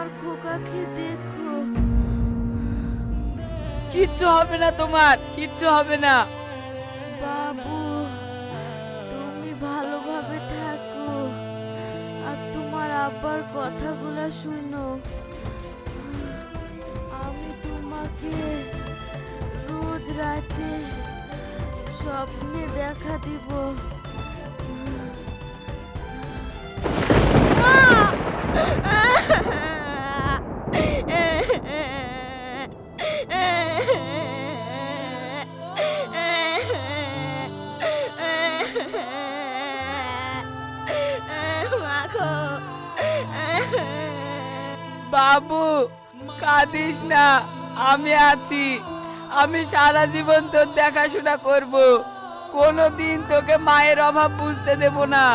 আমার খোকাকে দেখো কিচ্ছু হবে না তোমার কিচ্ছু হবে না। বাবু তুমি ভালোভাবে থাকো। আর তোমার আব্বার কথাগুলো শুনো। আমি তোমাকে রোজ রাতে স্বপ্নে দেখা দিব। বাবু কাঁদিস না আমি আছি। আমি সারা জীবন তোর দেখাশোনা করব। কোনো দিন তোকে মায়ের অভাব বুঝতে দেব না।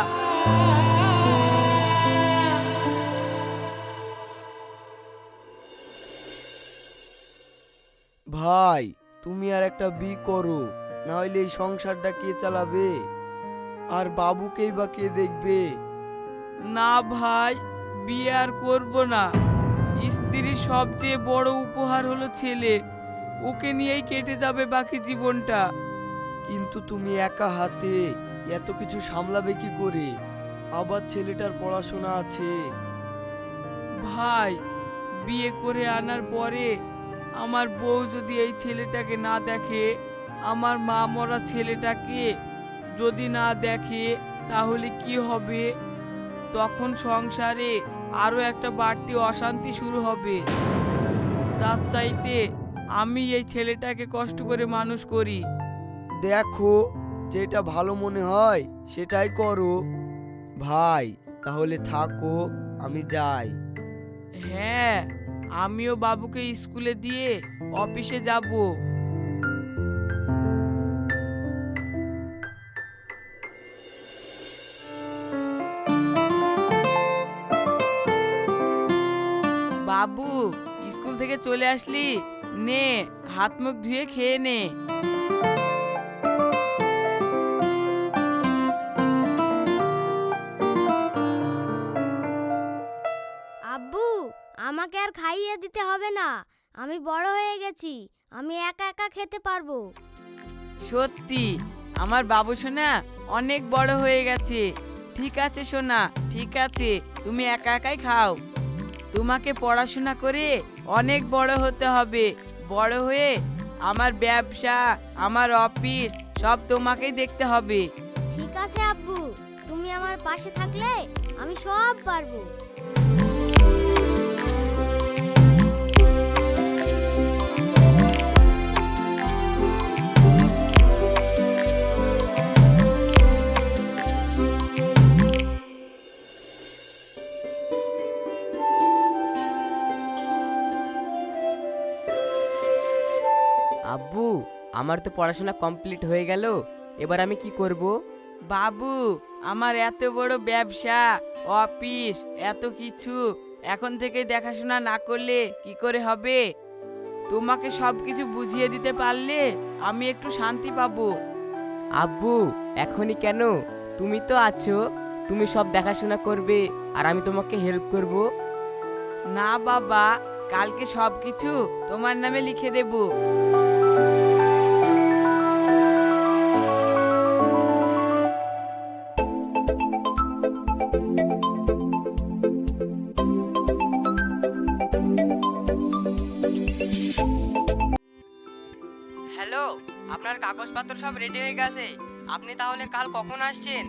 ভাই তুমি আর একটা বি করো না হলে এই সংসারটা কে চালাবে? আর বাবুকেই বা কে দেখবে? না ভাই বিয়ে আর করব না। স্ত্রীর সবচেয়ে বড় উপহার হলো ছেলে। ওকে নিয়েই কেটে যাবে বাকি জীবনটা। কিন্তু তুমি একা হাতে এত কিছু সামলাবে কি করে? আবার ছেলেটার পড়াশোনা আছে। ভাই বিয়ে করে আনার পরে আমার বউ যদি এই ছেলেটাকে না দেখে আমার মা মরা ছেলেটাকে যদি না দেখে তাহলে কি হবে? তখন সংসারে আরও একটা বাড়তি অশান্তি শুরু হবে। তার চাইতে আমি এই ছেলেটাকে কষ্ট করে মানুষ করি। দেখো যেটা ভালো মনে হয় সেটাই করো। ভাই তাহলে থাকো আমি যাই। হ্যাঁ আমিও বাবুকে স্কুলে দিয়ে অফিসে যাব। বাবু স্কুল থেকে চলে আসলি। নে হাত মুখ ধুয়ে খেয়ে নে। আব্বু আমাকে আর খাইয়ে দিতে হবে না। আমি বড় হয়ে গেছি আমি একা একা খেতে পারব। সত্যি আমার বাবু সোনা অনেক বড় হয়ে গেছে। ঠিক আছে সোনা ঠিক আছে তুমি একা একাই খাও। তোমাকে পড়াশোনা করে অনেক বড় হতে হবে। বড় হয়ে আমার ব্যবসা, আমার অফিস সব তোমাকেই দেখতে হবে। ঠিক আছে আব্বু, তুমি আমার পাশে থাকলে আমি সব পারব। আমার তো পড়াশোনা কমপ্লিট হয়ে গেল এবার আমি কি করব? বাবু আমার এত বড় ব্যবসা অফিস এত কিছু এখন থেকে দেখাশোনা না করলে কি করে হবে? তোমাকে সব কিছু বুঝিয়ে দিতে পারলে আমি একটু শান্তি পাবো। আব্বু এখনই কেন? তুমি তো আছো তুমি সব দেখাশোনা করবে আর আমি তোমাকে হেল্প করব। না বাবা কালকে সব কিছু তোমার নামে লিখে দেব। কাগজপত্র সব রেডি হয়ে গেছে। আপনি তাহলে কাল কখন আসছেন?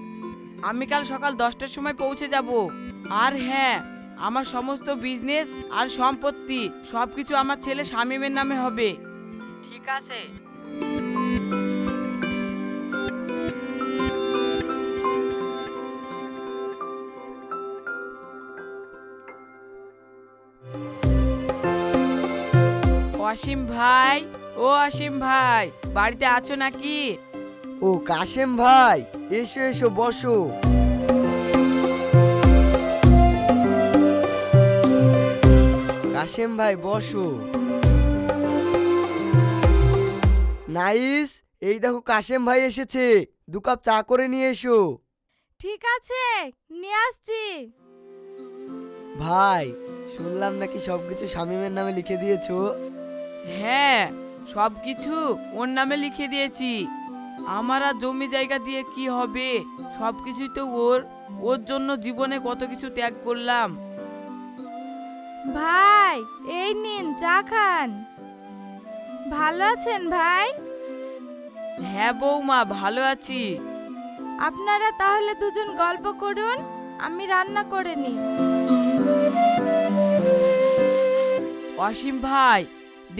আমি কাল সকাল দশটার সময় পৌঁছে যাব। আর হ্যাঁ আমার সমস্ত বিজনেস আর সম্পত্তি সব কিছু আমার ছেলে শামীমের নামে হবে। ঠিক আছে। অসীম ভাই ও আসিম ভাই বাড়িতে আছো নাকি? ও কাশেম ভাই এসো এসো বসো। কাশেম ভাই বসো। নাইস এই দেখো কাশেম ভাই এসেছে। দু কাপ চা করে নিয়ে এসো। ঠিক আছে নিয়ে আসছি। ভাই শুনলাম নাকি সবকিছু শামিমের নামে লিখে দিয়েছ। হ্যাঁ সব কিছু ওর নামে লিখে দিয়েছি। আমার আর জমি জায়গা দিয়ে কি হবে? সব কিছুই তো ওর। ওর জন্য জীবনে কত কিছু ত্যাগ করলাম। ভাই এই নিন চা খান। ভালো আছেন ভাই? হ্যাঁ বৌমা ভালো আছি। আপনারা তাহলে দুজন গল্প করুন আমি রান্না করে নিই। অসীম ভাই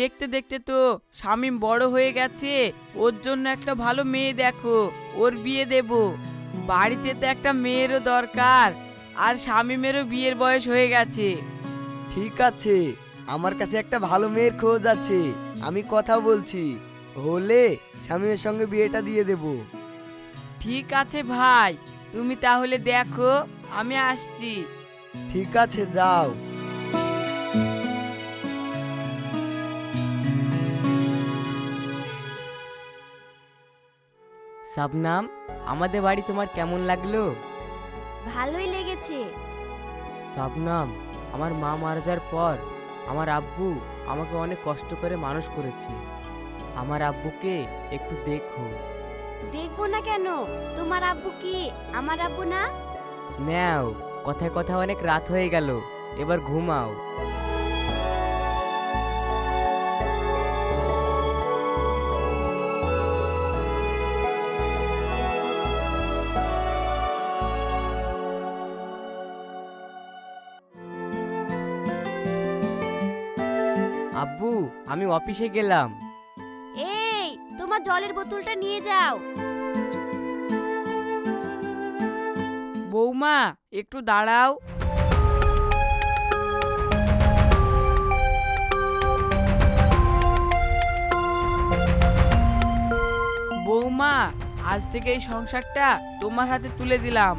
দেখতে দেখতে তো শামীম বড় হয়ে গেছে। ওর জন্য একটা ভালো মেয়ে দেখো ওর বিয়ে দেব। বাড়িতে তো একটা মেয়েরও দরকার আর শামীমেরও বিয়ের বয়স হয়ে গেছে। ঠিক আছে আমার কাছে একটা ভালো মেয়ের খোঁজ আছে আমি কথা বলছি। হলে শামিমের সঙ্গে বিয়েটা দিয়ে দেব। ঠিক আছে ভাই তুমি তাহলে দেখো আমি আসছি। ঠিক আছে যাও। সাবনাম আমাদের বাড়ি তোমার কেমন লাগল? ভালোই লেগেছে। সাবনাম আমার মা মারা যাওয়ার পর আমার আব্বু আমাকে অনেক কষ্ট করে মানুষ করেছে। আমার আব্বুকে একটু দেখো। দেখব না কেন? তোমার আব্বু কি? আমার আব্বু না? নেও কথায় কথা অনেক রাত হয়ে গেল। এবার ঘুমাও। আব্বু আমি অফিসে গেলাম। এই তোমার জলের বোতলটা নিয়ে যাও। বৌমা একটু দাঁড়াও। বৌমা আজ থেকে এই সংসারটা তোমার হাতে তুলে দিলাম।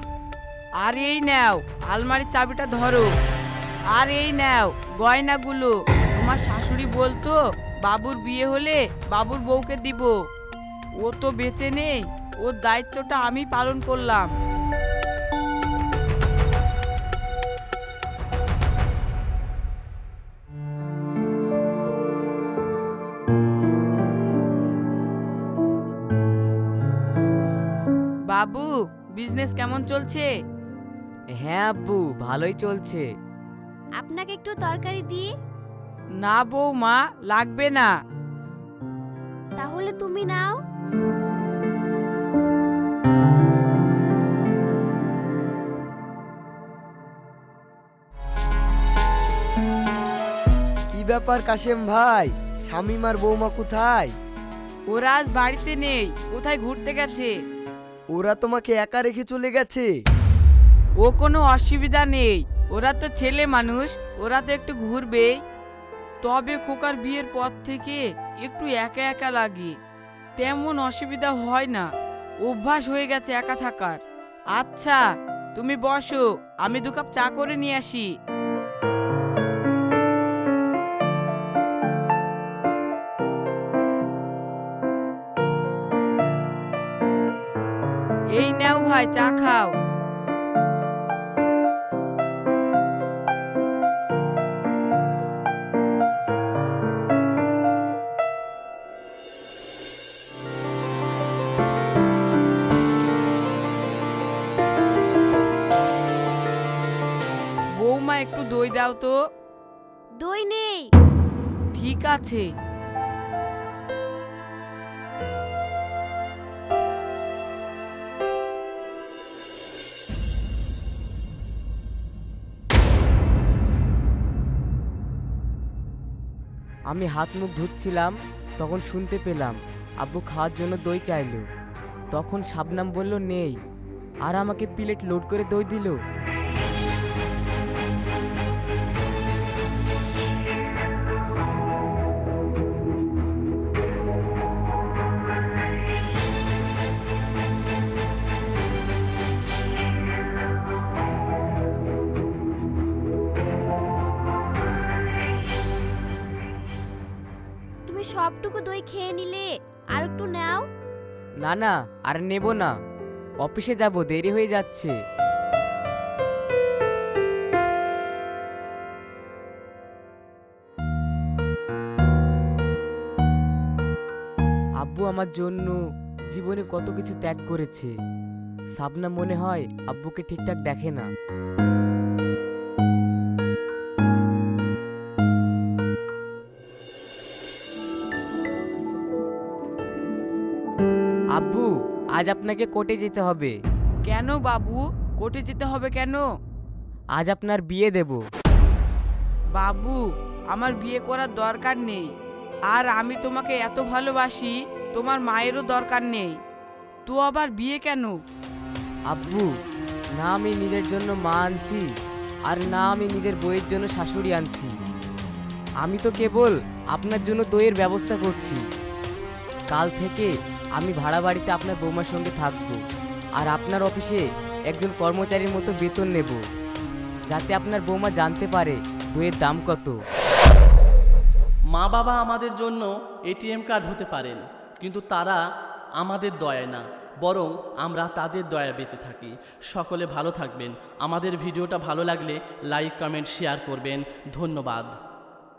আর এই নাও আলমারির চাবিটা ধরো। আর এই নাও গয়নাগুলো। তোমার শাশুড়ি বলতো বাবুর বিয়ে হলে বাবুর বউকে দিব। ও তো বেঁচে নেই ওর দায়িত্বটা আমি পালন করলাম। বাবু বিজনেস কেমন চলছে? হ্যাঁ আব্বু ভালোই চলছে। আপনাকে একটু তরকারি দিই? না বৌমা লাগবে না। তাহলে তুমি নাও। কি ব্যাপার কাশেম ভাই? শামিম আর বৌমা কোথায়? ওরা আজ বাড়িতে নেই কোথায় ঘুরতে গেছে? ওরা তোমাকে একা রেখে চলে গেছে? ও কোনো অসুবিধা নেই ওরা তো ছেলে মানুষ ওরা তো একটু ঘুরবে। তবে খোকার বিয়ের পর থেকে একটু একা একা লাগে। তেমন অসুবিধা হয় না। অভ্যাস হয়ে গেছে একা থাকার। আচ্ছা তুমি বসো, আমি দু কাপ চা করে নিয়ে আসি। এই নাও ভাই, চা খাও। দাও তো। দই নেই। ঠিক আছে। আমি হাত মুখ ধুচ্ছিলাম তখন শুনতে পেলাম আব্বু খাওয়ার জন্য দই চাইলো। তখন শাবনাম বলল নেই। আর আমাকে প্লেট লোড করে দই দিল। দই খেয়ে নিলে আর একটু নাও। না না, আর নেব না। অফিসে যাব, দেরি হয়ে যাচ্ছে। আব্বু আমার জন্য জীবনে কত কিছু ত্যাগ করেছে। সাবনা মনে হয় আব্বুকে ঠিকঠাক দেখে না। আজ আপনাকে কোর্টে যেতে হবে। কেন বাবু? কোর্টে যেতে হবে কেন? আজ আপনার বিয়ে দেব। বাবু আমার বিয়ে করার দরকার নেই। আর আমি তোমাকে এত ভালোবাসি তোমার মায়েরও দরকার নেই। তো আবার বিয়ে কেন? আব্বু না আমি নিজের জন্য মা আনছি আর না আমি নিজের বইয়ের জন্য শাশুড়ি আনছি। আমি তো কেবল আপনার জন্য দইয়ের ব্যবস্থা করছি। কাল থেকে আমি ভাড়া বাড়িতে আপনার বৌমার সঙ্গে থাকব। আর আপনার অফিসে একজন কর্মচারীর মতো বেতন নেব। যাতে আপনার বৌমা জানতে পারে দইয়ের দাম কত। মা বাবা আমাদের জন্য এটিএম কার্ড হতে পারেন, কিন্তু তারা আমাদের দয়ায় না, বরং আমরা তাদের দয়া বেঁচে থাকি। সকলে ভালো থাকবেন। আমাদের ভিডিওটা ভালো লাগলে লাইক, কমেন্ট, শেয়ার করবেন। ধন্যবাদ।